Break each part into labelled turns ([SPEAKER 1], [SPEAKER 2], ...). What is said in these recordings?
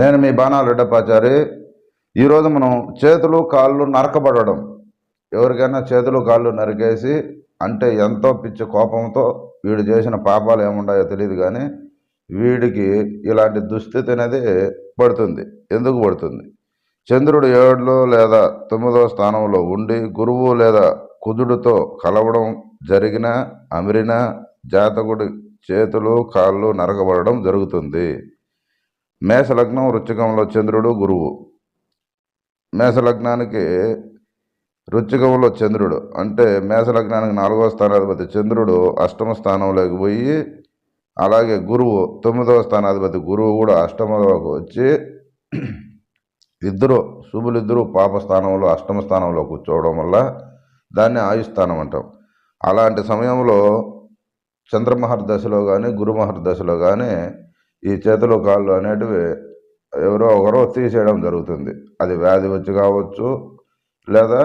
[SPEAKER 1] నేను మీ బాణాలు రెడ్డపాచారి. ఈరోజు మనం చేతులు కాళ్ళు నరకబడడం. ఎవరికైనా చేతులు కాళ్ళు నరికేసి అంటే ఎంతో పిచ్చి కోపంతో వీడు చేసిన పాపాలు ఏముండాయో తెలియదు కానీ వీడికి ఇలాంటి దుస్థితి అనేది పడుతుంది. ఎందుకు పడుతుంది? చంద్రుడు ఏడులో లేదా తొమ్మిదవ స్థానంలో ఉండి గురువు లేదా కుజుడితో కలవడం జరిగిన అమిరిన జాతకుడి చేతులు కాళ్ళు నరకబడడం జరుగుతుంది. మేషలగ్నం రుచికంలో చంద్రుడు గురువు. మేషలగ్నానికి రుచికంలో చంద్రుడు. అంటే మేషలగ్నానికి నాలుగవ స్థానాధిపతి చంద్రుడు అష్టమ స్థానంలోకి పోయి అలాగే గురువు తొమ్మిదవ స్థానాధిపతి గురువు కూడా అష్టమంలోకి వచ్చి ఇద్దరు శుభులిద్దరూ పాప స్థానంలో అష్టమ స్థానంలో కూర్చోవడం వల్ల దాన్ని ఆయుస్థానం అంటాం. అలాంటి సమయంలో చంద్రమహర్ దశలో కానీ గురుమహర్ దశలో కానీ ఈ చేతులు కాళ్ళు అనేటివి ఎవరో ఒకరో తీసేయడం జరుగుతుంది. అది వ్యాధి వచ్చి కావచ్చు లేదా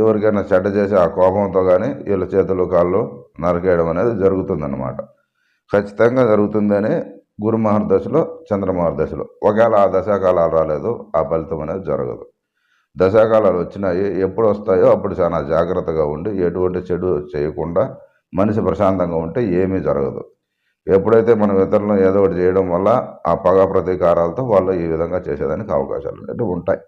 [SPEAKER 1] ఎవరికైనా చెడ్డ చేసి ఆ కోపంతో కానీ వీళ్ళ చేతులు కాళ్ళు నరికేయడం అనేది జరుగుతుందన్నమాట. ఖచ్చితంగా జరుగుతుందని గురుమహర్ దశలో చంద్రమహర్ దశలో. ఒకవేళ ఆ దశాకాలాలు రాలేదు ఆ ఫలితం అనేది జరగదు. దశాకాలాలు వచ్చినాయి ఎప్పుడు వస్తాయో అప్పుడు చాలా జాగ్రత్తగా ఉండి ఎటువంటి చెడు చేయకుండా మనిషి ప్రశాంతంగా ఉంటే ఏమీ జరగదు. ఎప్పుడైతే మనం ఇతరులను ఏదో ఒకటి చేయడం వల్ల ఆ పగ ప్రతీకారాలతో వాళ్ళు ఈ విధంగా చేసేదానికి అవకాశాలు అనేవి ఉంటాయి.